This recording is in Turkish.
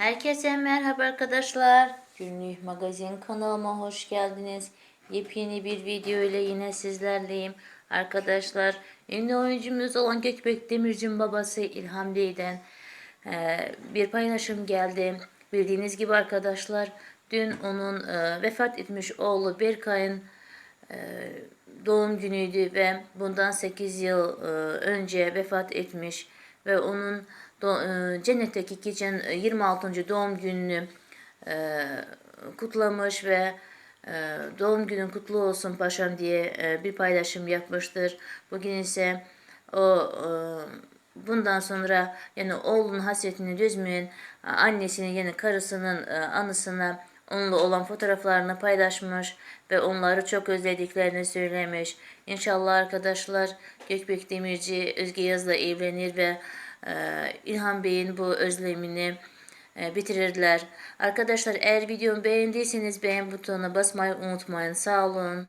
Herkese merhaba arkadaşlar. Günlük magazin kanalıma hoş geldiniz. Yepyeni bir video ile yine sizlerleyim. Arkadaşlar ünlü oyuncumuz olan Gökbek Demirci'nin babası İlham Bey'den eee, bir paylaşım geldi. Bildiğiniz gibi arkadaşlar dün onun eee, vefat etmiş oğlu Berkay'ın eee, doğum günüydü ve bundan 8 yıl önce vefat etmiş ve onun cennetteki geçen eee, 26. doğum gününü eee, kutlamış ve doğum günün kutlu olsun paşam diye bir paylaşım yapmıştır. Bugün ise o bundan sonra yani oğlunun hasretini düzmeyen annesinin yani karısının anısına onunla olan fotoğraflarını paylaşmış ve onları çok özlediklerini söylemiş. İnşallah arkadaşlar Gökbek Demirci Özge Yaz'la evlenir ve e, İlhan Bey'in bu özlemini bitirirler. Arkadaşlar eğer videomu beğendiyseniz beğen butonuna basmayı unutmayın. Sağ olun.